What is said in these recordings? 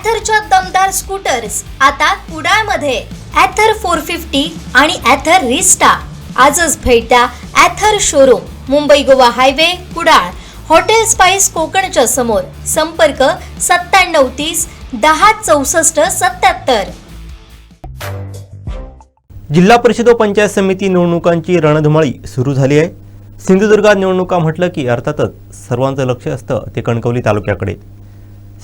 ॲथरच्या दमदार स्कूटर्स आता कुडाळमध्ये. ॲथर फोर फिफ्टी आणि ॲथर रिस्टा आजच भेट द्या Ather showroom Mumbai Goa highway Kudal. Hotel spice कोकणच्या समोर. संपर्क सत्त्याण्णव तीस दहा चौसष्ट सत्याहत्तर जिल्हा परिषद व पंचायत समिती निवडणुकांची रणधुमाळी सुरू झाली आहे. सिंधुदुर्गात निवडणुका म्हटलं की अर्थातच सर्वांचं लक्ष असतं ते कणकवली तालुक्याकडे.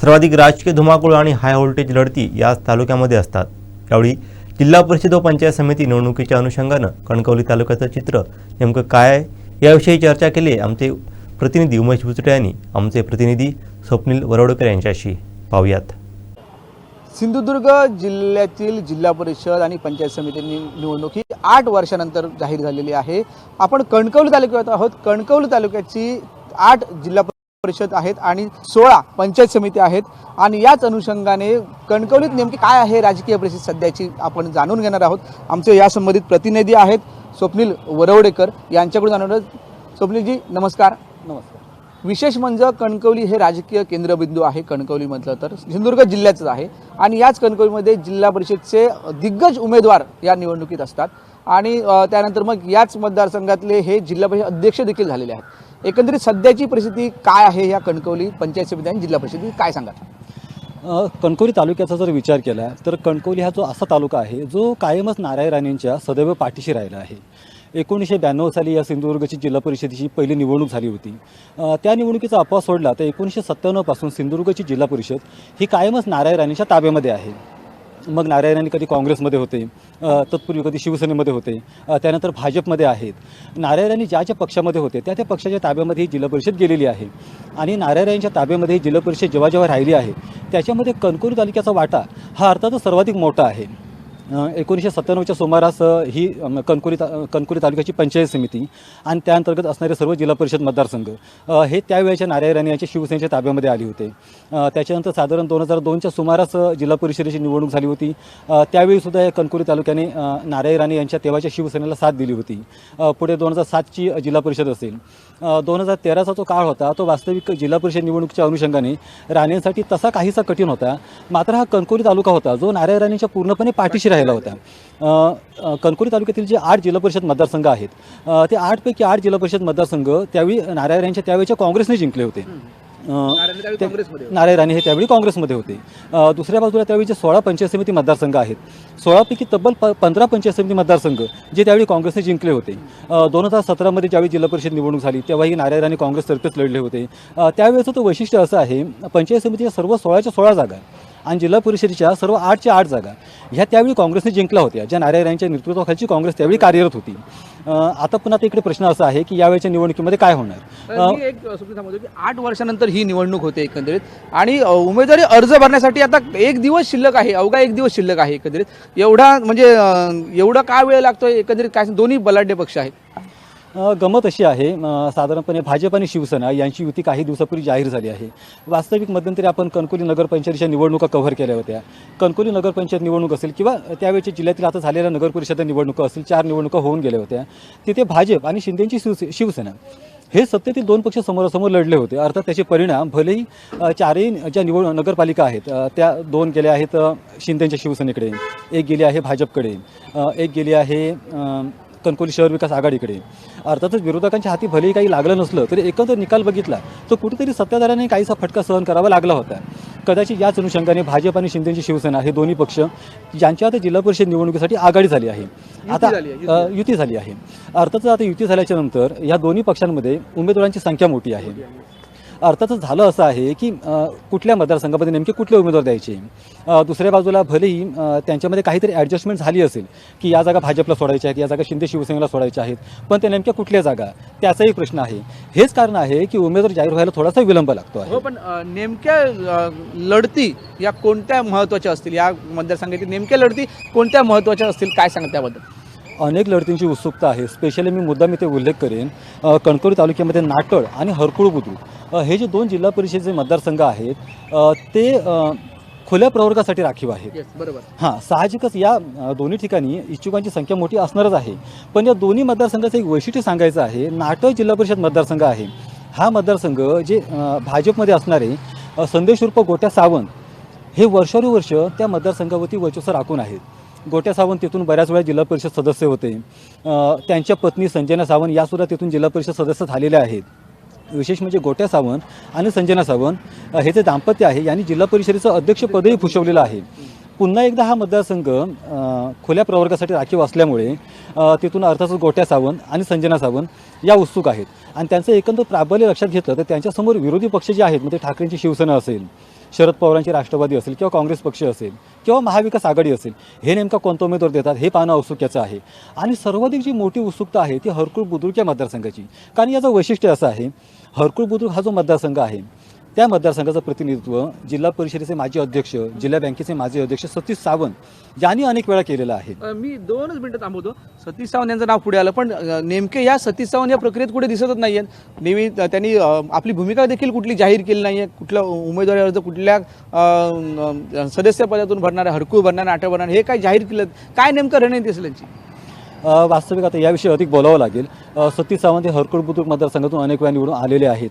सर्वाधिक राजकीय धुमाकूळ आणि हाय व्होल्टेज लढती याच तालुक्यामध्ये असतात. यावेळी जिल्हा परिषद व पंचायत समिती निवडणुकीच्या अनुषंगानं कणकवली तालुक्याचं चित्र नेमकं काय आहे याविषयी चर्चा केली आमचे प्रतिनिधी उमेश बुचटे यांनी. आमचे प्रतिनिधी स्वप्नील वरवडकर यांच्याशी पाहूयात. सिंधुदुर्ग जिल्ह्यातील जिल्हा परिषद आणि पंचायत समिती निवडणूक ही आठ वर्षानंतर जाहीर झालेली आहे. आपण कणकवली तालुक्यात आहोत. कणकवली तालुक्याची आठ जिल्हा परिषद आहेत आणि सोळा पंचायत समिती आहेत. आणि याच अनुषंगाने कणकवलीत नेमकी काय आहे राजकीय परिस्थिती सध्याची आपण जाणून घेणार आहोत. आमचे या संबंधित प्रतिनिधी आहेत स्वप्नील वरवडेकर. यांच्याकडून आहोत. स्वप्नीलजी नमस्कार. नमस्कार. विशेष म्हणजे कणकवली हे राजकीय केंद्रबिंदू आहे कणकवली म्हटलं तर. सिंधुदुर्ग जिल्ह्याचंच आहे. आणि याच कणकवलीमध्ये जिल्हा परिषदचे दिग्गज उमेदवार या निवडणुकीत असतात. आणि त्यानंतर मग याच मतदारसंघातले हे जिल्हा परिषद अध्यक्ष देखील झालेले आहेत. एकंदरीत सध्याची परिस्थिती काय आहे या कणकवली पंचायत समिती आणि जिल्हा परिषद? काय सांगा कणकवली तालुक्याचा जर विचार केला तर कणकवली हा जो असा तालुका आहे जो कायमच नारायण राणेंच्या सदैव पाठीशी राहिला आहे. एकोणीसशे ब्याण्णव साली या सिंधुदुर्गची जिल्हा परिषदेची पहिली निवडणूक झाली होती. त्या निवडणुकीचा अपवाद सोडला तर एकोणीसशे सत्त्याण्णवपासून सिंधुदुर्गची जिल्हा परिषद ही कायमच नारायण राणेंच्या ताब्यामध्ये आहे. मग नारायणाने कधी काँग्रेसमध्ये होते तत्पूर्वी कधी शिवसेनेमध्ये होते त्यानंतर भाजपमध्ये आहेत. नारायण ज्या ज्या पक्षामध्ये होते त्या त्या पक्षाच्या ताब्यामध्ये ही जिल्हा परिषद गेलेली आहे. आणि नारायणांच्या ताब्यामध्ये ही जिल्हा परिषद जेव्हा जेव्हा राहिली आहे त्याच्यामध्ये कणकोली तालुक्याचा वाटा हा अर्थातच सर्वाधिक मोठा आहे. एकोणीसशे सत्त्याण्णवच्या सुमारास ही कणकुरी कणकोली ता कणकोली तालुक्याची पंचायत समिती आणि त्याअंतर्गत असणारे सर्व जिल्हा परिषद मतदारसंघ हे त्यावेळेच्या नारायण राणे यांच्या शिवसेनेच्या ताब्यामध्ये आले होते. त्याच्यानंतर साधारण दोन हजार दोनच्या सुमारास जिल्हा परिषदेची निवडणूक झाली होती. त्यावेळीसुद्धा या कणकोली तालुक्याने नारायण राणे यांच्या तेव्हाच्या शिवसेनेला साथ दिली होती. पुढे दोन हजार सातची जिल्हा परिषद असेल. दोन हजार तेराचा जो काळ होता तो वास्तविक जिल्हा परिषद निवडणुकीच्या अनुषंगाने राणेंसाठी तसा काहीसा कठीण होता. मात्र हा कणकोली तालुका होता जो नारायण राणेंच्या पूर्णपणे पाठीशी राहिला होता कणकोली तालुक्यातील जे आठ जिल्हा परिषद मतदारसंघ आहेत ते आठपैकी आठ जिल्हा परिषद मतदारसंघ त्यावेळी नारायण राणेंच्या त्यावेळेच्या काँग्रेसने जिंकले होते. नारायण राणे हे त्यावेळी काँग्रेसमध्ये होते. दुसऱ्या बाजूला त्यावेळी जे सोळा पंचायत समिती मतदारसंघ आहेत सोळापैकी तब्बल प पंधरा पंचायत समिती मतदारसंघ जे त्यावेळी काँग्रेसने जिंकले होते. दोन हजार सतरामध्ये ज्यावेळी जिल्हा परिषद निवडणूक झाली तेव्हाही नारायण राणे काँग्रेसतर्फेच लढले होते. त्यावेळेचं तो वैशिष्ट्य असं आहे पंचायत समितीच्या सर्व सोळाच्या सोळा जागा आणि जिल्हा परिषदेच्या सर्व आठच्या आठ जागा ह्या त्यावेळी काँग्रेसने जिंकल्या होत्या. ज्या नारायण राणेंच्या नेतृत्वाखालची काँग्रेस त्यावेळी कार्यरत होती. आता पुन्हा इकडे प्रश्न असा आहे की यावेळेच्या निवडणुकीमध्ये काय होणार? एक की आठ वर्षानंतर ही निवडणूक होते एकंदरीत. आणि उमेदवारी अर्ज भरण्यासाठी आता एक दिवस शिल्लक आहे अवघा एक दिवस शिल्लक आहे एकंदरीत. एवढा म्हणजे एवढा काय वेळ लागतोय? एकंदरीत काय दोन्ही बलाढ्य पक्ष आहेत. गमत अशी आहे साधारणपणे भाजप आणि शिवसेना यांची युती काही दिवसापूर्वी जाहीर झाली आहे. वास्तविक मध्यंतरी आपण कणकोली नगरपंचायतीच्या निवडणुका कव्हर केल्या होत्या. कणकोली नगरपंचायत निवडणूक असेल किंवा त्यावेळेच्या जिल्ह्यातील आता झालेल्या नगरपरिषद निवडणुका असेल चार निवडणुका होऊन गेल्या होत्या. तिथे भाजप आणि शिंदेची शिवसे शिवसेना हे सत्तेतील दोन पक्ष समोरासमोर लढले होते. अर्थात त्याचे परिणाम भलेही चारही ज्या निवड नगरपालिका आहेत त्या दोन गेल्या आहेत शिंदेच्या शिवसेनेकडे. एक गेली आहे भाजपकडे. एक गेली आहे कणकोली शहर विकास आघाडीकडे. अर्थातच विरोधकांच्या हाती भलेही काही लागलं नसलं तरी एकंदर निकाल बघितला तर कुठेतरी सत्ताधाऱ्यांनी काहीसा फटका सहन करावा लागला होता. कदाचित याच अनुषंगाने भाजप आणि शिंदेची शिवसेना हे दोन्ही पक्ष ज्यांच्या आता जिल्हा परिषद निवडणुकीसाठी आघाडी झाली आहे. आता युती झाली आहे. अर्थातच आता युती झाल्याच्यानंतर या दोन्ही पक्षांमध्ये उमेदवारांची संख्या मोठी आहे. अर्थातच झालं असं आहे की कुठल्या मतदारसंघामध्ये नेमके कुठले उमेदवार द्यायचे? दुसऱ्या बाजूला भलेही त्यांच्यामध्ये काहीतरी ॲडजस्टमेंट झाली असेल की या जागा भाजपला सोडायच्या आहेत या जागा शिंदे शिवसेनेला सोडायच्या आहेत पण त्या नेमक्या कुठल्या जागा? त्याचाही प्रश्न आहे. हेच कारण आहे की उमेदवार जाहीर व्हायला थोडासा विलंब लागतो आहे. हो पण नेमक्या लढती या कोणत्या महत्त्वाच्या असतील? या मतदारसंघातील नेमक्या लढती कोणत्या महत्त्वाच्या असतील? काय सांगा त्याबद्दल अनेक लढतींची उत्सुकता आहे. स्पेशली मी मुद्दाम इथे उल्लेख करेन कणकवली तालुक्यामध्ये नाटळ आणि हरकुळ बुद्रुक हे जे दोन जिल्हा परिषदेचे मतदारसंघ आहेत ते खुल्या प्रवर्गासाठी राखीव आहेत. बरोबर. हां साहजिकच या दोन्ही ठिकाणी इच्छुकांची संख्या मोठी असणारच आहे. पण या दोन्ही मतदारसंघाचं एक वैशिष्ट्य सांगायचं आहे नाटक जिल्हा परिषद मतदारसंघ आहे. हा मतदारसंघ जे भाजपमध्ये असणारे अ, संदेश उर्फ गोट्या सावंत हे वर्षानुवर्ष त्या मतदारसंघावरती वर्चस्व राखून आहेत. गोट्या सावंत तिथून बऱ्याच वेळा जिल्हा परिषद सदस्य होते. त्यांच्या पत्नी संजना सावंत यासुद्धा तिथून जिल्हा परिषद सदस्य झालेल्या आहेत. विशेष म्हणजे गोट्या सावंत आणि संजना सावंत हे जे दाम्पत्य आहे यांनी जिल्हा परिषदेचं अध्यक्षपदही भूषवलेलं आहे. पुन्हा एकदा हा मतदारसंघ खुल्या प्रवर्गासाठी राखीव असल्यामुळे तिथून अर्थातच गोट्या सावंत आणि संजना सावंत या उत्सुक आहेत. आणि त्यांचं एकंदर प्राबल्य लक्षात घेतलं तर त्यांच्यासमोर विरोधी पक्ष जे आहेत म्हणजे ठाकरेंची शिवसेना असेल शरद पवारांची राष्ट्रवादी असेल किंवा काँग्रेस पक्ष असेल किंवा महाविकास आघाडी असेल हे नेमका कोणता उमेदवार देतात हे पाहणं औत्सुक्याचं आहे. आणि सर्वाधिक जी मोठी उत्सुकता आहे ती हरकुळ बुद्रुक या मतदारसंघाची. कारण याचं वैशिष्ट्य असं आहे हरकुळ बुद्रुक हा जो मतदारसंघ आहे त्या मतदारसंघाचं प्रतिनिधित्व जिल्हा परिषदेचे माजी अध्यक्ष जिल्हा बँकेचे माजी अध्यक्ष सतीश सावंत यांनी अनेक वेळा केलेलं आहे. मी दोनच मिनिटं थांबवतो. सतीश सावंत यांचं नाव पुढे आलं पण नेमके या सतीश सावंत या प्रक्रियेत कुठे दिसतच नाही आहेत नेहमी त्यांनी आपली भूमिका देखील कुठली जाहीर केली नाही आहे कुठल्या उमेदवारी अर्ज कुठल्या सदस्यपदातून भरणारे हडकू भरणारे आठव भरणारे हे काय जाहीर केलं काय नेमकं रणनीती असेल यांची? वास्तविक आता याविषयी अधिक बोलावं लागेल. सतीश सावंत हे हरकुळ बुद्रुक मतदारसंघातून अनेक वेळा निवडून आलेले आहेत.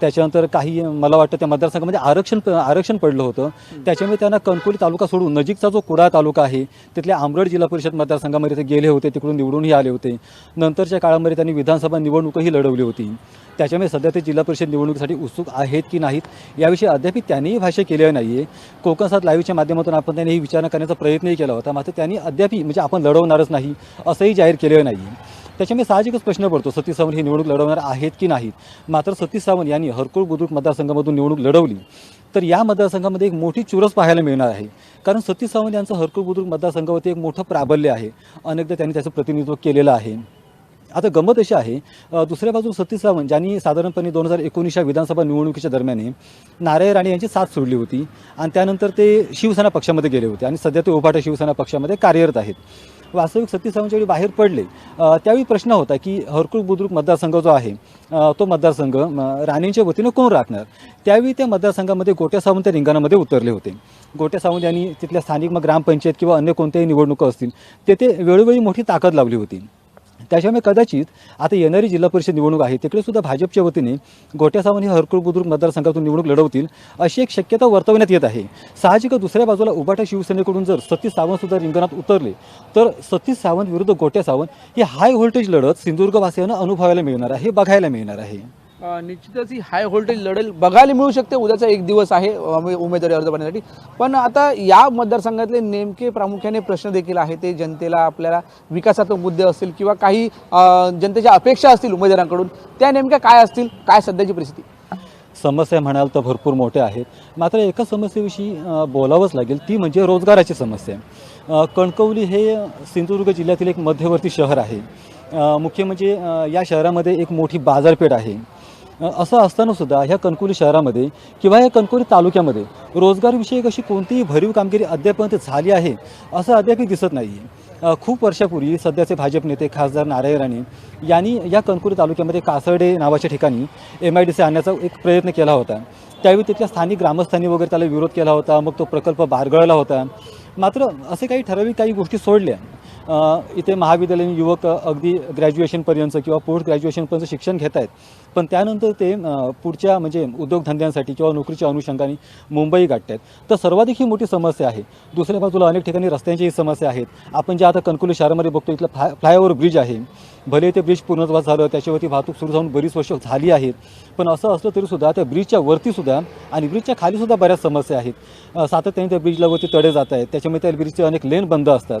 त्याच्यानंतर काही मला वाटतं त्या मतदारसंघामध्ये आरक्षण आरक्षण पडलं होतं. त्याच्यामुळे त्यांना कणकोली तालुका सोडून नजीकचा जो कुडाळ तालुका आहे तिथल्या आंबरड जिल्हा परिषद मतदारसंघामध्ये ते गेले होते तिकडून निवडूनही आले होते. नंतरच्या काळामध्ये त्यांनी विधानसभा निवडणूकही लढवली होती. त्याच्यामुळे सध्या ते जिल्हा परिषद निवडणुकीसाठी उत्सुक आहेत की नाहीत याविषयी अद्याप त्यांनीही भाष्य केलेलं नाही आहे कोकण सात लाईव्हच्या माध्यमातून आपण त्यांनी ही विचारणा करण्याचा प्रयत्नही केला होता. मात्र त्यांनी अद्याप म्हणजे आपण लढवणारच नाही असंही जाहीर केलेलं नाही त्याच्यामुळे साहजिकच प्रश्न पडतो सतीश सावंत ही निवडणूक लढवणार आहेत की नाहीत? मात्र सतीश सावंत यांनी हरकुळ बुद्रुक मतदारसंघामधून निवडणूक लढवली. तर या मतदारसंघामध्ये एक मोठी चुरस पाहायला मिळणार आहे. कारण सतीश सावंत यांचं हरकुळ बुद्रुक मतदारसंघावरती एक मोठं प्राबल्य आहे. अनेकदा त्यांनी त्याचं प्रतिनिधित्व केलेलं आहे. आता गंमत अशी आहे दुसऱ्या बाजूला सतीश सावंत ज्यांनी साधारणपणे दोन हजार एकोणीसच्या विधानसभा निवडणुकीच्या दरम्यान नारायण राणे यांची साथ सोडली होती आणि त्यानंतर ते शिवसेना पक्षामध्ये गेले होते आणि सध्या ते उभाटा शिवसेना पक्षामध्ये कार्यरत आहेत. वास्तविक सतीश सावंत ज्यावेळी बाहेर पडले. त्यावेळी प्रश्न होता की हरकुळ बुद्रुक मतदारसंघ जो आहे तो मतदारसंघ राणेंच्या वतीनं कोण राखणार? त्यावेळी त्या मतदारसंघामध्ये गोट्या सावंत त्या रिंगणामध्ये उतरले होते. गोट्या सावंत यांनी तिथल्या स्थानिक मग ग्रामपंचायत किंवा अन्य कोणत्याही निवडणुका असतील तेथे वेळोवेळी मोठी ताकद लावली होती. त्याच्यामुळे कदाचित आता येणारी जिल्हा परिषद निवडणूक आहे तिकडे सुद्धा भाजपच्या वतीने गोट्या सावंत हे हरकुळ बुद्रुक मतदारसंघातून निवडणूक लढवतील अशी एक शक्यता वर्तवण्यात येत आहे. साहजिक दुसऱ्या बाजूला उबाटा शिवसेनेकडून जर सतीश सावंत सुद्धा रिंगणात उतरले तर सतीश सावंत विरुद्ध गोट्या सावंत ही हाय व्होल्टेज लढत सिंधुदुर्गवासियांना अनुभवायला मिळणार आहे बघायला मिळणार आहे. निश्चितच ही हाय व्होल्टेज लढेल बघायला मिळू शकते. उद्याचा एक दिवस आहे उमेदवारी अर्ज भरण्यासाठी. पण आता या मतदारसंघातले नेमके प्रामुख्याने प्रश्न देखील आहे ते जनतेला आपल्याला विकासात्मक मुद्दे असतील किंवा काही जनतेच्या अपेक्षा असतील उमेदवारांकडून त्या नेमक्या काय असतील काय सध्याची परिस्थिती? समस्या म्हणाल तर भरपूर मोठ्या आहेत. मात्र एका समस्येविषयी बोलावंच लागेल. ती म्हणजे रोजगाराची समस्या. कणकवली हे सिंधुदुर्ग जिल्ह्यातील एक मध्यवर्ती शहर आहे. मुख्य म्हणजे या शहरामध्ये एक मोठी बाजारपेठ आहे. असं असताना सुद्धा ह्या कणकवली शहरामध्ये किंवा या कणकवली तालुक्यामध्ये रोजगारविषयक अशी कोणतीही भरीव कामगिरी अद्यापर्यंत झाली आहे असं अद्यापही दिसत नाही आहे खूप वर्षापूर्वी सध्याचे भाजप नेते खासदार नारायण राणे यांनी या कणकुरी तालुक्यामध्ये कासर्डे नावाच्या ठिकाणी एम आय डी सी आणण्याचा एक प्रयत्न केला होता. त्यावेळी तिथल्या स्थानिक ग्रामस्थांनी वगैरे त्याला विरोध केला होता मग तो प्रकल्प बारगळला होता. मात्र असे काही ठराविक काही गोष्टी सोडल्या. इथे महाविद्यालयीन युवक अगदी ग्रॅज्युएशनपर्यंत किंवा पोस्ट ग्रॅज्युएशनपर्यंत शिक्षण घेत आहेत. पण त्यानंतर ते पुढच्या म्हणजे उद्योगधंद्यांसाठी किंवा नोकरीच्या अनुषंगाने मुंबई गाठत आहेत तर सर्वाधिक ही मोठी समस्या आहे. दुसऱ्या बाजूला अनेक ठिकाणी रस्त्यांच्याही समस्या आहेत. आपण जे आता कणकुली शहरामध्ये बघतो इथलं फ्लाय फ्लायओव्हर ब्रिज आहे. भले ते ब्रिज पूर्णत्वास झालं त्याच्यावरती वाहतूक सुरू जाऊन बरीच वर्ष झाली आहेत. पण असं असलं तरी सुद्धा त्या ब्रिजच्या वरती सुद्धा आणि ब्रिजच्या खाली सुद्धा बऱ्याच समस्या आहेत. सातत्याने त्या ब्रिजला वरती तडे जात आहेत. त्याच्यामुळे त्या ब्रिजचे अनेक लेन बंद असतात.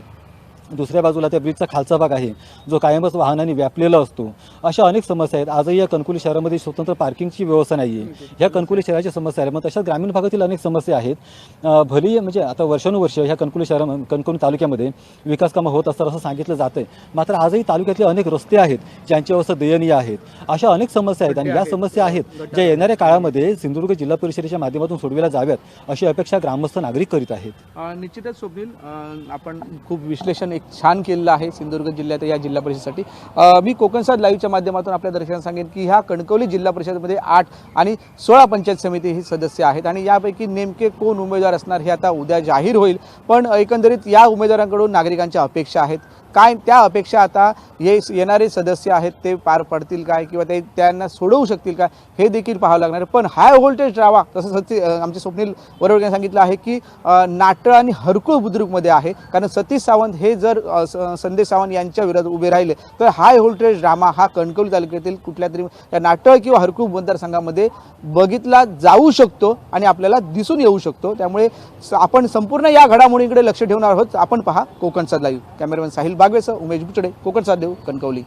दुसऱ्या बाजूला त्या ब्रिजचा खालचा भाग आहे जो कायमच वाहनांनी व्यापलेला असतो. अशा अनेक समस्या आहेत. आजही या कणकुली शहरामध्ये स्वतंत्र पार्किंगची व्यवस्था नाही आहे ह्या कणकुली शहराच्या समस्या आहेत. मग तशा ग्रामीण भागातील अनेक समस्या आहेत. अं, भलेही म्हणजे आता वर्षानुवर्ष ह्या कणकुली शहरा कणकुली तालुक्यामध्ये विकास कामं होत असतात असं सांगितलं जातं आहे मात्र आजही तालुक्यातले अनेक रस्ते आहेत ज्यांची अवस्था दयनीय आहेत अशा अनेक समस्या आहेत आणि या समस्या आहेत ज्या येणाऱ्या काळामध्ये सिंधुदुर्ग जिल्हा परिषदेच्या माध्यमातून सोडविल्या जाव्यात अशी अपेक्षा ग्रामस्थ नागरिक करीत आहेत. निश्चितच स्वप्नील आपण खूप विश्लेषण एक छान केलेलं आहे सिंधुदुर्ग जिल्ह्यात या जिल्हा परिषदेसाठी. मी कोकणसाद लाईव्हच्या माध्यमातून आपल्या दर्शकांना सांगेन की ह्या कणकवली जिल्हा परिषदेमध्ये आठ आणि सोळा पंचायत समिती ही सदस्य आहेत आणि यापैकी नेमके कोण उमेदवार असणार हे आता उद्या जाहीर होईल. पण एकंदरीत या उमेदवारांकडून नागरिकांच्या अपेक्षा आहेत. काय त्या अपेक्षा आता ये येणारे सदस्य आहेत ते पार पडतील काय किंवा ते त्यांना सोडवू शकतील का हे देखील पाहावं लागणार आहे. पण हाय व्होल्टेज ड्रामा तसं सती आमचे स्वप्नील वरवड यांनी सांगितलं आहे की नाटळ आणि हरकुळ बुद्रुकमध्ये आहे. कारण सतीश सावंत हे जर संदेश सावंत यांच्या विरोधात उभे राहिले तर हाय व्होल्टेज ड्रामा हा कणकवली तालुक्यातील कुठल्या तरी या नाटळ किंवा हरकुळ मतदारसंघामध्ये बघितला जाऊ शकतो आणि आपल्याला दिसून येऊ शकतो. त्यामुळे आपण संपूर्ण या घडामोडींकडे लक्ष ठेवणार आहोत. आपण पहा कोकण लाईव्ह कॅमेरामॅन साहिल बागवेसह उमेश बुचडे कोकण साध देऊ कणकवली.